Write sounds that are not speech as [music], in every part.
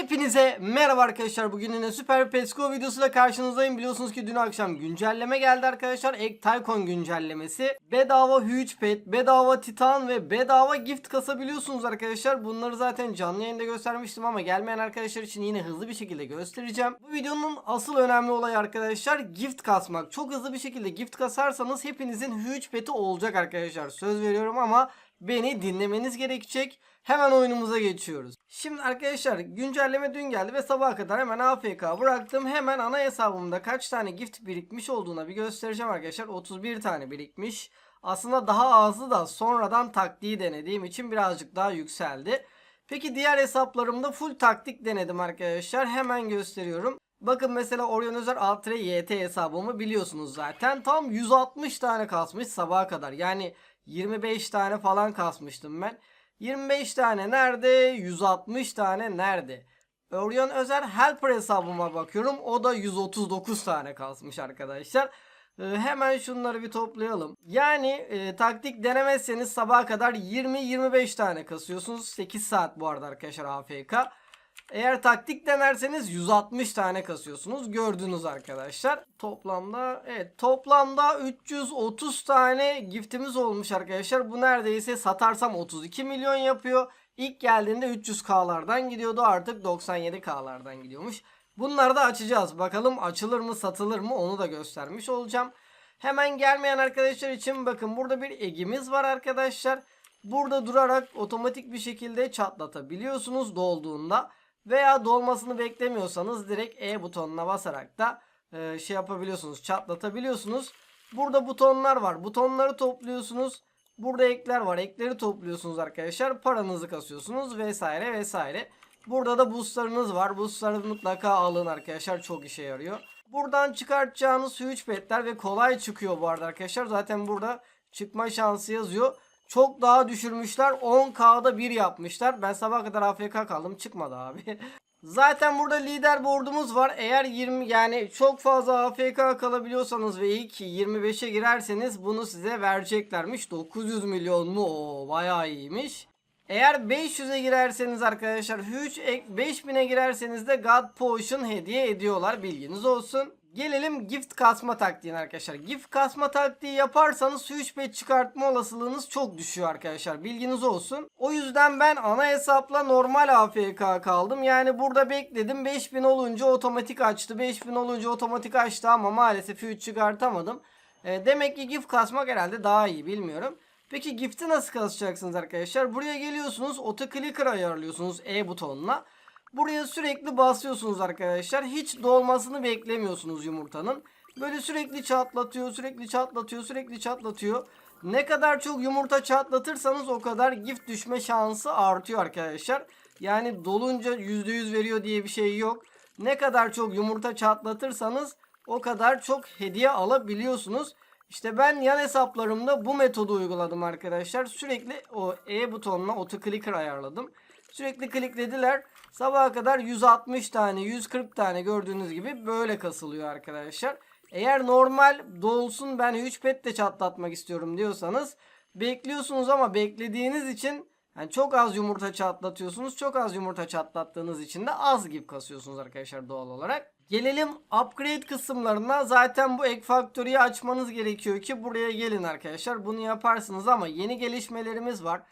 Hepinize merhaba arkadaşlar. Bugün yine Süper Pesco videosuyla karşınızdayım. Biliyorsunuz ki dün akşam güncelleme geldi arkadaşlar. Ek Tycoon güncellemesi. Bedava Huge Pet, bedava Titan ve bedava gift kasabiliyorsunuz arkadaşlar. Bunları zaten canlı yayında göstermiştim ama gelmeyen arkadaşlar için yine hızlı bir şekilde göstereceğim. Bu videonun asıl önemli olayı arkadaşlar gift kasmak. Çok hızlı bir şekilde gift kasarsanız hepinizin Huge Pet'i olacak arkadaşlar. Söz veriyorum ama beni dinlemeniz gerekecek. Hemen oyunumuza geçiyoruz. Şimdi arkadaşlar güncelleme dün geldi ve sabaha kadar hemen AFK bıraktım. Hemen ana hesabımda kaç tane gift birikmiş olduğuna bir göstereceğim arkadaşlar. 31 tane birikmiş. Aslında daha azı da sonradan taktiği denediğim için birazcık daha yükseldi. Peki diğer hesaplarımda full taktik denedim arkadaşlar. Hemen gösteriyorum. Bakın mesela Orion Özer Altre YT hesabımı biliyorsunuz zaten. Tam 160 tane kasmış sabaha kadar. Yani 25 tane falan kasmıştım ben. 25 tane nerede? 160 tane nerede? Orion Özer Helper hesabıma bakıyorum. O da 139 tane kasmış arkadaşlar. Ee, hemen şunları bir toplayalım. Yani e, taktik denemezseniz sabaha kadar 20-25 tane kasıyorsunuz. 8 saat bu arada arkadaşlar AFK. Eğer taktik denerseniz 160 tane kasıyorsunuz. Gördünüz arkadaşlar. Toplamda evet toplamda 330 tane giftimiz olmuş arkadaşlar. Bu neredeyse satarsam 32 milyon yapıyor. İlk geldiğinde 300k'lardan gidiyordu. Artık 97k'lardan gidiyormuş. Bunları da açacağız. Bakalım açılır mı satılır mı onu da göstermiş olacağım. Hemen gelmeyen arkadaşlar için bakın burada bir egimiz var arkadaşlar. Burada durarak otomatik bir şekilde çatlatabiliyorsunuz dolduğunda. Veya dolmasını beklemiyorsanız direkt E butonuna basarak da e, şey yapabiliyorsunuz çatlatabiliyorsunuz. Burada butonlar var. Butonları topluyorsunuz. Burada ekler var. Ekleri topluyorsunuz arkadaşlar. Paranızı kasıyorsunuz vesaire vesaire. Burada da boostlarınız var. Boostları mutlaka alın arkadaşlar. Çok işe yarıyor. Buradan çıkartacağınız huge petler ve kolay çıkıyor bu arada arkadaşlar. Zaten burada çıkma şansı yazıyor. Çok daha düşürmüşler. 10K'da 1 yapmışlar. Ben sabah kadar AFK kaldım. Çıkmadı abi. [laughs] Zaten burada lider board'umuz var. Eğer 20 yani çok fazla AFK kalabiliyorsanız ve ilk 25'e girerseniz bunu size vereceklermiş. 900 milyon mu? Oo, bayağı iyiymiş. Eğer 500'e girerseniz arkadaşlar Huge ek 5000'e girerseniz de God Potion hediye ediyorlar. Bilginiz olsun. Gelelim gift kasma taktiğine arkadaşlar. Gift kasma taktiği yaparsanız Huge Pet çıkartma olasılığınız çok düşüyor arkadaşlar. Bilginiz olsun. O yüzden ben ana hesapla normal AFK kaldım. Yani burada bekledim. 5000 olunca otomatik açtı. 5000 olunca otomatik açtı ama maalesef Huge çıkartamadım. E, demek ki gift kasmak herhalde daha iyi bilmiyorum. Peki gift'i nasıl kasacaksınız arkadaşlar? Buraya geliyorsunuz. Auto clicker ayarlıyorsunuz E butonuna. Buraya sürekli basıyorsunuz arkadaşlar. Hiç dolmasını beklemiyorsunuz yumurtanın. Böyle sürekli çatlatıyor, sürekli çatlatıyor, sürekli çatlatıyor. Ne kadar çok yumurta çatlatırsanız o kadar gift düşme şansı artıyor arkadaşlar. Yani dolunca %100 veriyor diye bir şey yok. Ne kadar çok yumurta çatlatırsanız o kadar çok hediye alabiliyorsunuz. İşte ben yan hesaplarımda bu metodu uyguladım arkadaşlar. Sürekli o E butonuna auto clicker ayarladım. Sürekli kliklediler. Sabaha kadar 160 tane 140 tane gördüğünüz gibi böyle kasılıyor arkadaşlar. Eğer normal dolsun ben 3 pet de çatlatmak istiyorum diyorsanız bekliyorsunuz ama beklediğiniz için yani çok az yumurta çatlatıyorsunuz. Çok az yumurta çatlattığınız için de az gibi kasıyorsunuz arkadaşlar doğal olarak. Gelelim upgrade kısımlarına. Zaten bu Egg Factory'yi açmanız gerekiyor ki buraya gelin arkadaşlar. Bunu yaparsınız ama yeni gelişmelerimiz var.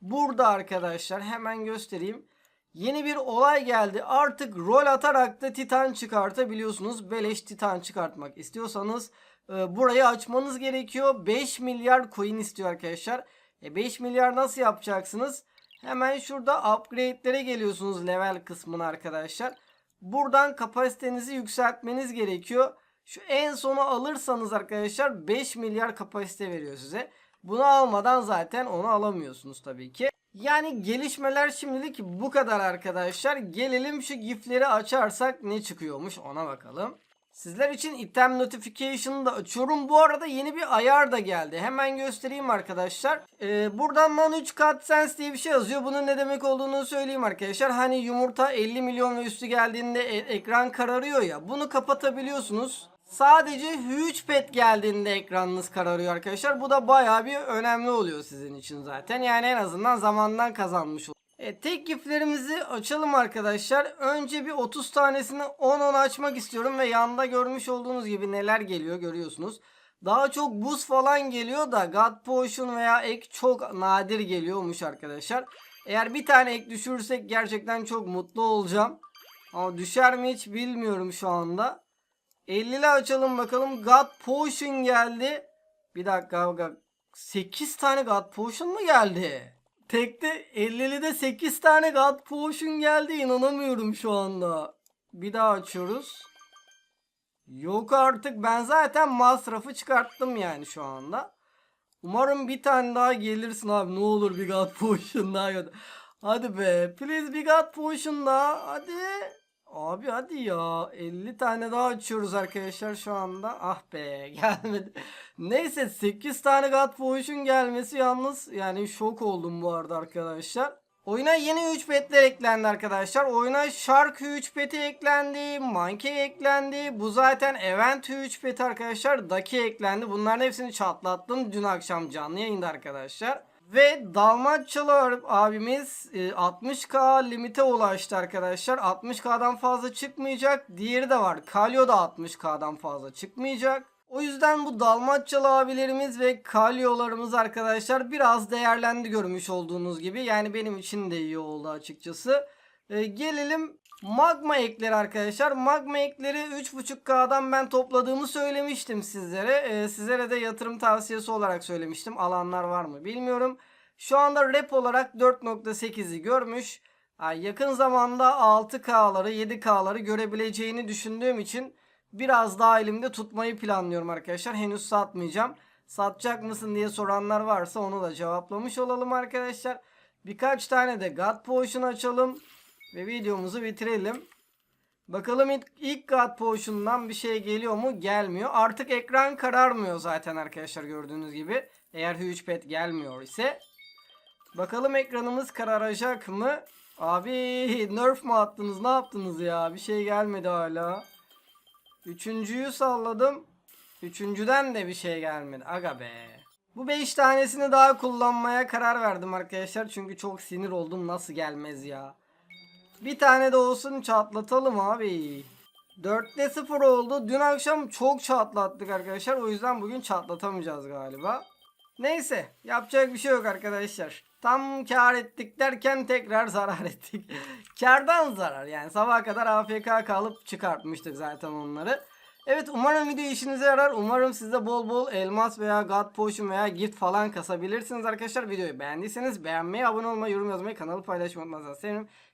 Burada arkadaşlar hemen göstereyim. Yeni bir olay geldi. Artık rol atarak da titan çıkartabiliyorsunuz. Beleş titan çıkartmak istiyorsanız e, burayı açmanız gerekiyor. 5 milyar coin istiyor arkadaşlar. E 5 milyar nasıl yapacaksınız? Hemen şurada upgrade'lere geliyorsunuz level kısmına arkadaşlar. Buradan kapasitenizi yükseltmeniz gerekiyor. Şu en sonu alırsanız arkadaşlar 5 milyar kapasite veriyor size. Bunu almadan zaten onu alamıyorsunuz tabii ki. Yani gelişmeler şimdilik bu kadar arkadaşlar. Gelelim şu gifleri açarsak ne çıkıyormuş ona bakalım. Sizler için item notification'ı da açıyorum. Bu arada yeni bir ayar da geldi. Hemen göstereyim arkadaşlar. Ee, buradan Man 3 CutSense diye bir şey yazıyor. Bunun ne demek olduğunu söyleyeyim arkadaşlar. Hani yumurta 50 milyon ve üstü geldiğinde e- ekran kararıyor ya. Bunu kapatabiliyorsunuz. Sadece huge geldiğinde ekranınız kararıyor arkadaşlar. Bu da bayağı bir önemli oluyor sizin için zaten. Yani en azından zamandan kazanmış ol- E, tek giflerimizi açalım arkadaşlar. Önce bir 30 tanesini 10-10 açmak istiyorum ve yanda görmüş olduğunuz gibi neler geliyor görüyorsunuz. Daha çok buz falan geliyor da God Potion veya ek çok nadir geliyormuş arkadaşlar. Eğer bir tane ek düşürürsek gerçekten çok mutlu olacağım. Ama düşer mi hiç bilmiyorum şu anda. 50'li açalım bakalım. God Potion geldi. Bir dakika bak. 8 tane God Potion mu geldi? Tekte 50'li 8 tane God Potion geldi. İnanamıyorum şu anda. Bir daha açıyoruz. Yok artık ben zaten masrafı çıkarttım yani şu anda. Umarım bir tane daha gelirsin abi. Ne olur bir God Potion daha. Hadi be. Please bir God Potion daha. Hadi. Abi hadi ya. 50 tane daha açıyoruz arkadaşlar şu anda. Ah be [laughs] gelmedi. Neyse 8 tane God Potion gelmesi yalnız yani şok oldum bu arada arkadaşlar. Oyuna yeni 3 petler eklendi arkadaşlar. Oyuna Shark 3 peti eklendi. Monkey eklendi. Bu zaten Event 3 peti arkadaşlar. Daki eklendi. Bunların hepsini çatlattım dün akşam canlı yayında arkadaşlar. Ve Dalmatçalı abimiz e, 60k limite ulaştı arkadaşlar. 60k'dan fazla çıkmayacak. Diğeri de var. Kalyo da 60k'dan fazla çıkmayacak. O yüzden bu Dalmatçalı abilerimiz ve kalyolarımız arkadaşlar biraz değerlendi görmüş olduğunuz gibi. Yani benim için de iyi oldu açıkçası. E, gelelim magma ekleri arkadaşlar. Magma ekleri 3.5K'dan ben topladığımı söylemiştim sizlere. E, sizlere de yatırım tavsiyesi olarak söylemiştim. Alanlar var mı bilmiyorum. Şu anda rep olarak 4.8'i görmüş. Yani yakın zamanda 6K'ları 7K'ları görebileceğini düşündüğüm için biraz daha elimde tutmayı planlıyorum arkadaşlar. Henüz satmayacağım. Satacak mısın diye soranlar varsa onu da cevaplamış olalım arkadaşlar. Birkaç tane de God Potion açalım. Ve videomuzu bitirelim. Bakalım ilk, ilk God Potion'dan bir şey geliyor mu? Gelmiyor. Artık ekran kararmıyor zaten arkadaşlar gördüğünüz gibi. Eğer Huge Pet gelmiyor ise. Bakalım ekranımız kararacak mı? Abi nerf mi attınız? Ne yaptınız ya? Bir şey gelmedi hala. Üçüncüyü salladım. Üçüncüden de bir şey gelmedi. Aga be. Bu 5 tanesini daha kullanmaya karar verdim arkadaşlar. Çünkü çok sinir oldum. Nasıl gelmez ya. Bir tane de olsun çatlatalım abi. 4'te 0 oldu. Dün akşam çok çatlattık arkadaşlar. O yüzden bugün çatlatamayacağız galiba. Neyse yapacak bir şey yok arkadaşlar. Tam kar ettik derken tekrar [laughs] zarar ettik. Kardan zarar yani sabaha kadar AFK kalıp çıkartmıştık zaten onları. Evet umarım video işinize yarar. Umarım siz de bol bol elmas veya God Potion veya gift falan kasabilirsiniz arkadaşlar. Videoyu beğendiyseniz beğenmeyi, abone olmayı, yorum yazmayı, kanalı paylaşmayı unutmazsanız sevinirim.